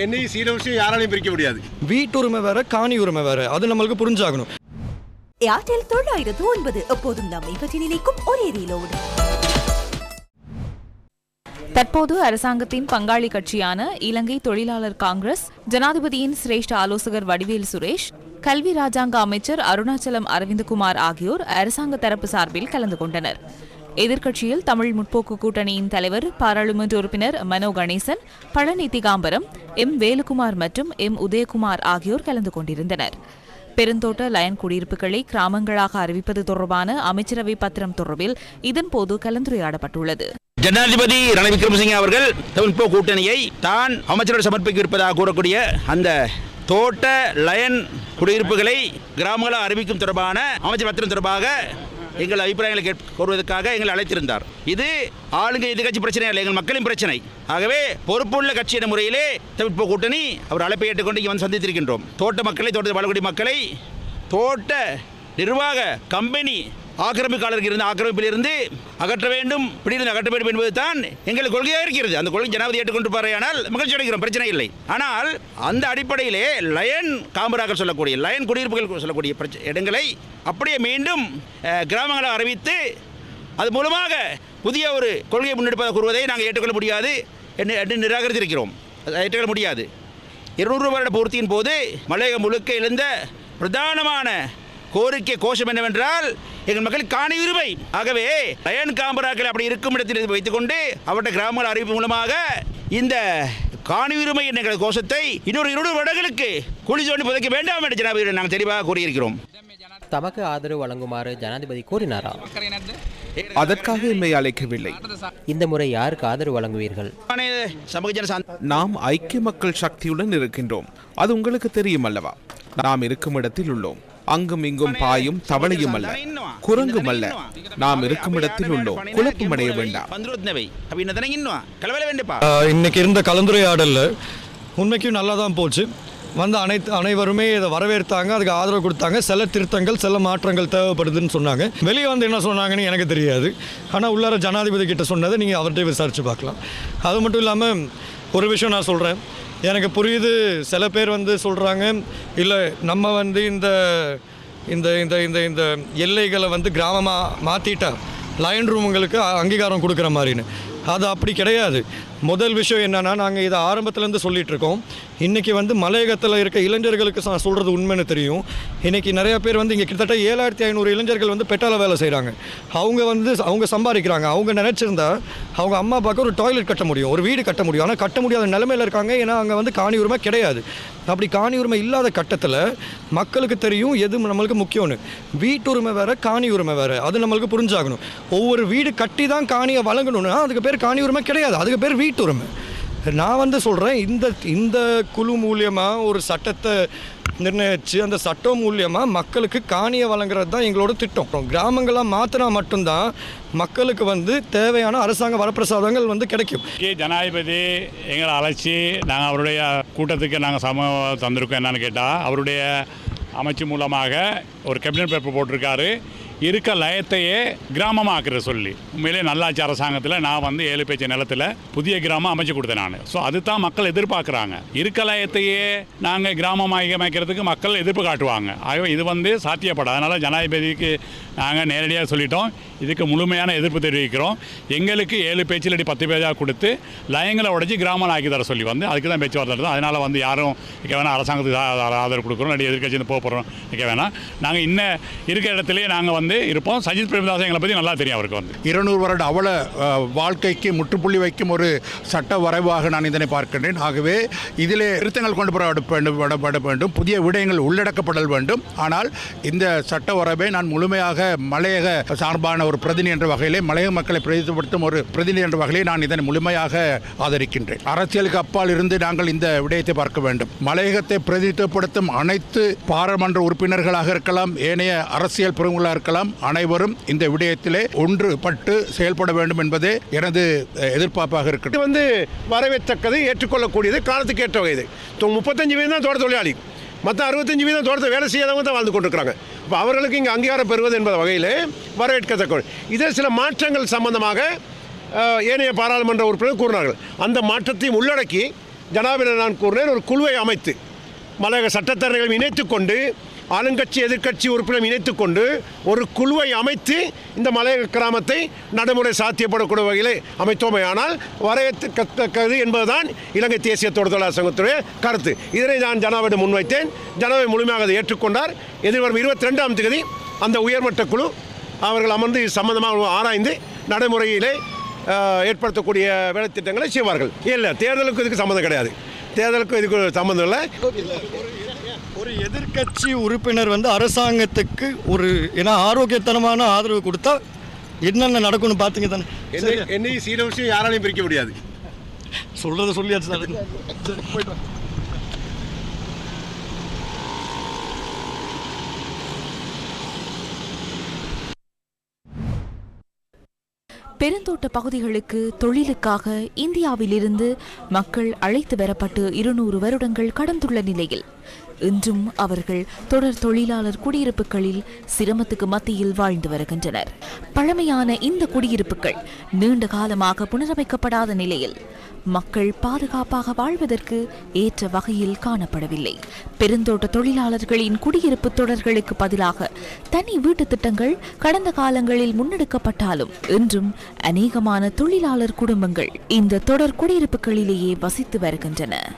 என்னையும் சீரவசியம் யாராலையும் பிரிக்க முடியாது. வீட்டுரிமை வேற காணி உரிமை வேற. அது நம்மளுக்கு புரிஞ்சாகணும். ஏர்டெல் தொள்ளாயிரத்து ஒன்பது. எப்போதும் நம்மை பற்றி நினைக்கும் ஒரே ரீலோடு. தற்போது அரசாங்கத்தின் பங்காளி கட்சியான இலங்கை தொழிலாளர் காங்கிரஸ் ஜனாதிபதியின் சிரேஷ்ட ஆலோசகர் வடிவேல் சுரேஷ் கல்வி ராஜாங்க அமைச்சர் அருணாச்சலம் அரவிந்தகுமார் ஆகியோர் அரசாங்க தரப்பு சார்பில் கலந்து கொண்டனர். எதிர்க்கட்சியில் தமிழ் முற்போக்கு கூட்டணியின் தலைவர் பாராளுமன்ற உறுப்பினர் மனோ கணேசன் பழனி திகாம்பரம் எம் வேலுகுமார் மற்றும் எம் உதயகுமார் ஆகியோர் கலந்து கொண்டிருந்தனர். பெருந்தோட்ட லயன் குடியிருப்புகளை கிராமங்களாக அறிவிப்பது தொடர்பான அமைச்சரவை பத்திரம் தொடர்பில் இதன்போது கலந்துரையாடப்பட்டுள்ளது. ஜனாதிபதி ரணில் விக்ரமசிங்க அவர்கள் தமிழ்போ கூட்டணியை தான் அமைச்சரோடு சமர்ப்பிக்க இருப்பதாக கூறக்கூடிய அந்த தோட்ட லயன் குடியிருப்புகளை கிராமங்களாக அறிவிக்கும் தொடர்பான அமைச்சர் பத்திரம் தொடர்பாக எங்கள் அபிப்பிராயங்களை கேட் கோருவதற்காக எங்களை அழைத்திருந்தார். இது ஆளுங்க எதிர்கட்சி பிரச்சனை அல்ல எங்கள் மக்களின் பிரச்சனை. ஆகவே பொறுப்புள்ள கட்சி என்ற முறையிலே தமிழ்ப்பு கூட்டணி அவர் அழைப்பை ஏற்றுக்கொண்டு இங்கே வந்து சந்தித்திருக்கின்றோம். தோட்ட மக்களை தோட்ட வாழக்கூடிய மக்களை தோட்ட நிர்வாக கம்பெனி ஆக்கிரமிப்பாளருக்கு இருந்த ஆக்கிரமிப்பிலிருந்து அகற்ற வேண்டும். பிடியிலிருந்து அகற்ற வேண்டும் என்பது தான் எங்கள் கொள்கையாக இருக்கிறது. அந்த கொள்கை ஜனாதிபதி ஏற்றுக்கொண்டிருப்பாரையானால் மகிழ்ச்சி அடைகிறோம். பிரச்சனை இல்லை. ஆனால் அந்த அடிப்படையிலே லயன் காமராக சொல்லக்கூடிய லயன் குடியிருப்புகள் சொல்லக்கூடிய இடங்களை அப்படியே மீண்டும் கிராமங்களை கிராமங்களாக அறிவித்து அது மூலமாக புதிய ஒரு கொள்கையை முன்னெடுப்பதாக கூறுவதை நாங்கள் ஏற்றுக்கொள்ள முடியாது என்று என்று நிராகரித்திருக்கிறோம். ஏற்றுக்கொள்ள முடியாது. இருநூறு வருட பூர்த்தியின் போது மலையகம் முழுக்க எழுந்த பிரதானமான கோரிக்கை கோஷம் என்னவென்றால் எங்கள் மக்கள் காணி உரிமை. ஆகவே லயன் காம்பராக்கள் அப்படி இருக்கும் இடத்தில் வைத்துக்கொண்டு அவருடைய கிராம அறிவிப்பு மூலமாக இந்த காணி உரிமை என்ற கோஷத்தை இன்னொரு இருநூறு வருடங்களுக்கு குழி தோண்டி புதைக்க வேண்டாம் என்று ஜனாதிபதி நாங்கள் தெளிவாக கூறியிருக்கிறோம். தமக்கு ஆதரவு வழங்குமாறு ஜனாதிபதி கூறினாரா? அதற்காக என்னை அழைக்கவில்லை. இந்த முறை யாருக்கு ஆதரவு வழங்குவீர்கள்? நாம் ஐக்கிய மக்கள் சக்தியுடன் இருக்கின்றோம். அது உங்களுக்கு தெரியும் அல்லவா? நாம் இருக்கும் இடத்தில் உள்ளோம். அங்கும் இங்கும் பாயும் தவளையும் அல்ல குரங்கும் அல்ல நாம் இருக்கும் இடத்தில் உள்ளோம். குழப்பமடைய வேண்டாம். இன்னைக்கு இருந்த கலந்துரையாடல்ல உண்மைக்கும் நல்லா தான் போச்சு. வந்து அனைத்து அனைவருமே இதை வரவேற்றாங்க அதுக்கு ஆதரவு கொடுத்தாங்க. சில திருத்தங்கள் சில மாற்றங்கள் தேவைப்படுதுன்னு சொன்னாங்க. வெளியே வந்து என்ன சொன்னாங்கன்னு எனக்கு தெரியாது. ஆனால் உள்ளார ஜனாதிபதி கிட்ட சொன்னதை நீங்கள் அவர்கிட்ட விசாரித்து பார்க்கலாம். அது மட்டும் இல்லாமல் ஒரு விஷயம் நான் சொல்கிறேன் எனக்கு புரியுது. சில பேர் வந்து சொல்கிறாங்க இல்லை நம்ம வந்து இந்த இந்த இந்த இந்த இந்த எல்லைகளை வந்து கிராமமாக மாற்றிட்டா லயன் ரூமுங்களுக்கு அங்கீகாரம் கொடுக்குற மாதிரின்னு. அது அப்படி கிடையாது. முதல் விஷயம் என்னென்னா நாங்கள் இதை ஆரம்பத்துலேருந்து சொல்லிட்டு இருக்கோம் இன்றைக்கி வந்து மலையகத்தில் இருக்க இளைஞர்களுக்கு நான் சொல்கிறது உண்மைன்னு தெரியும். இன்றைக்கி நிறையா பேர் வந்து இங்கே கிட்டத்தட்ட ஏழாயிரத்தி ஐநூறு இளைஞர்கள் வந்து பெட்டால வேலை செய்கிறாங்க அவங்க வந்து அவங்க சம்பாதிக்கிறாங்க. அவங்க நினச்சிருந்தா அவங்க அம்மா அப்பாவுக்கு ஒரு டாய்லெட் கட்ட முடியும் ஒரு வீடு கட்ட முடியும். ஆனால் கட்ட முடியாத நிலமையில் இருக்காங்க. ஏன்னா அங்கே வந்து காணி உரிமை கிடையாது. அப்படி காணி உரிமை இல்லாத கட்டத்தில் மக்களுக்கு தெரியும் எது நம்மளுக்கு முக்கியம்னு. வீட்டுரிமை வேறு காணி உரிமை வேறு. அது நம்மளுக்கு புரிஞ்சாகணும். ஒவ்வொரு வீடு கட்டி தான் காணியை வழங்கணும்னா அதுக்கு பேர் காணி உரிமை கிடையாது. அதுக்கு பேர் வீட்டு உரிமை. நான் வந்து சொல்கிறேன் இந்த இந்த குழு மூலியமாக ஒரு சட்டத்தை நிர்ணயித்து அந்த சட்டம் மூலியமாக மக்களுக்கு காணியை வழங்குறது தான் எங்களோட திட்டம். கிராமங்களாக மாற்றினா மட்டும்தான் மக்களுக்கு வந்து தேவையான அரசாங்க வரப்பிரசாதங்கள் வந்து கிடைக்கும். கே ஜனாதிபதி எங்களை அழைச்சி நாங்கள் அவருடைய கூட்டத்துக்கு நாங்கள் சம தந்திருக்கோம் என்னன்னு கேட்டால் அவருடைய அமைச்சு மூலமாக ஒரு கேபினட் பேப்பர் போட்டிருக்காரு. இருக்க லயத்தையே கிராமமாக்குற சொல்லி. உண்மையிலே நல்லாட்சி அரசாங்கத்தில் நான் வந்து ஏழு பேச்சு நிலத்தில் புதிய கிராமம் அமைச்சு கொடுத்தேன் நான். ஸோ அதுதான் மக்கள் எதிர்பார்க்குறாங்க. இருக்க லயத்தையே நாங்கள் கிராமமாக அமைக்கிறதுக்கு மக்கள் எதிர்ப்பு காட்டுவாங்க. ஆகவே இது வந்து சாத்தியப்படாது. அதனால் ஜனாதிபதிக்கு நாங்கள் நேரடியாக சொல்லிட்டோம். இதுக்கு முழுமையான எதிர்ப்பு தெரிவிக்கிறோம். எங்களுக்கு ஏழு பேச்சிலடி பத்து பேஜாக கொடுத்து லயங்களை உடச்சி கிராமம் ஆக்கி தர சொல்லி வந்து அதுக்கு தான் பேச்சுவார்த்தை நடத்தும் அதனால் வந்து யாரும் இங்கே வேணால் அரசாங்கத்துக்கு ஆ- ஆதரவு கொடுக்குறோம் இல்லாட்டி எதிர்கட்சியிருந்து போக போகிறோம் இங்கே வேணாம். நாங்கள் இன்ன இருக்கிற இடத்துலேயே நாங்கள் வந்து இருப்போம். சஜித் பிரேமதாஸ் எங்களை பற்றி நல்லா தெரியும் அவருக்கு வந்து. இருநூறு வருட அவல வாழ்க்கைக்கு முற்றுப்புள்ளி வைக்கும் ஒரு சட்ட வரைவாக நான் இதனை பார்க்கின்றேன். ஆகவே இதிலே திருத்தங்கள் கொண்டு வரப்பட வேண்டும் வரப்பட வேண்டும். புதிய விடயங்கள் உள்ளடக்கப்படல் வேண்டும். ஆனால் இந்த சட்ட வரைவை நான் முழுமையாக மலையக சார்பான ஒரு பிரதிநிதி என்ற வகையிலே மலையக மக்களை பிரதிநிதிப்படுத்தும் ஒரு பிரதிநிதி என்ற வகையிலே நான் இதனை முழுமையாக ஆதரிக்கின்றேன். அரசியலுக்கு அப்பால் இருந்து நாங்கள் இந்த விடயத்தை பார்க்க வேண்டும். மலையகத்தை பிரதிநிதித்துவப்படுத்தும் அனைத்து பாராளுமன்ற உறுப்பினர்களாக இருக்கலாம் ஏனைய அரசியல் பிரமுகளாக இருக்கலாம் அனைவரும் இந்த விடயத்திலே ஒன்றுபட்டு செயல்பட வேண்டும் என்பதே எனது எதிர்பார்ப்பாக இருக்கிறது. இது வந்து வரவேற்கத்தக்கது ஏற்றுக்கொள்ளக்கூடியது காலத்துக்கு ஏற்ற வகைது தொ- முப்பத்தஞ்சு வீதம் தான் தோட்ட தொழிலாளி மற்ற அறுபத்தஞ்சு வீதம் தோட்டத்தை வேலை செய்யாதவங்க தான் வாழ்ந்து கொண்டிருக்கிறாங்க. அவர்களுக்கு இங்கே அங்கீகாரம் பெறுவது என்பது வகையில் வரவேற்கத்தக்க இதில் சில மாற்றங்கள் சம்பந்தமாக ஏனைய பாராளுமன்ற உறுப்பினர் கூறினார்கள். அந்த மாற்றத்தையும் உள்ளடக்கி ஜனாதிபதி நான் கூறினேன் ஒரு குழுவை அமைத்து மலையக சட்டத்தரணிகளை இணைத்து கொண்டு ஆளுங்கட்சி எதிர்க்கட்சி உறுப்பினர் இணைத்து கொண்டு ஒரு குழுவை அமைத்து இந்த மலையக கிராமத்தை நடைமுறை சாத்தியப்படக்கூடிய வகையில் அமைத்தோமே. ஆனால் வரையத்தக்கது என்பதுதான் இலங்கை தேசிய தொழிலாளர் சங்கத்துடைய கருத்து. இதனை நான் ஜனாவிடம் முன்வைத்தேன். ஜனாவை முழுமையாக அதை ஏற்றுக்கொண்டார். எதிர்வரும் இருபத்தி ரெண்டாம் தேதி அந்த உயர்மட்ட குழு அவர்கள் அமர்ந்து சம்பந்தமாக ஆராய்ந்து நடைமுறையிலே ஏற்படுத்தக்கூடிய வேலைத்திட்டங்களை செய்வார்கள். இல்லை தேர்தலுக்கு இதுக்கு சம்மந்தம் கிடையாது. தேர்தலுக்கும் இதுக்கு சம்மந்தம் இல்லை. ஒரு எதிர்க்கட்சி உறுப்பினர் வந்து அரசாங்கத்துக்கு ஒரு ஏன்னா ஆரோக்கியத்தனமான ஆதரவு கொடுத்தா என்னென்ன நடக்கும்னு பார்த்தீங்க தானே? என்னை என்னை சீன விஷயம் யாராலையும் பிரிக்க முடியாது. சொல்கிறத சொல்லியாச்சு போயிட்டு பெருந்தோட்ட பகுதிகளுக்கு தொழிலுக்காக இந்தியாவிலிருந்து மக்கள் அழைத்து வரப்பட்டு இருநூறு வருடங்கள் கடந்துள்ள நிலையில் இன்றும் அவர்கள் தொடர் தொழிலாளர் குடியிருப்புகளில் சிரமத்துக்கு மத்தியில் வாழ்ந்து வருகின்றனர். பழமையான இந்த குடியிருப்புகள் நீண்ட காலமாக புனரமைக்கப்படாத நிலையில் மக்கள் பாதுகாப்பாக வாழ்வதற்கு ஏற்ற வகையில் காணப்படவில்லை. பெருந்தோட்ட தொழிலாளர்களின் குடியிருப்பு தொடர்களுக்கு பதிலாக தனி வீட்டு திட்டங்கள் கடந்த காலங்களில் முன்னெடுக்கப்பட்டாலும் இன்றும் அநேகமான தொழிலாளர் குடும்பங்கள் இந்த தொடர் குடியிருப்புகளிலேயே வசித்து வருகின்றன.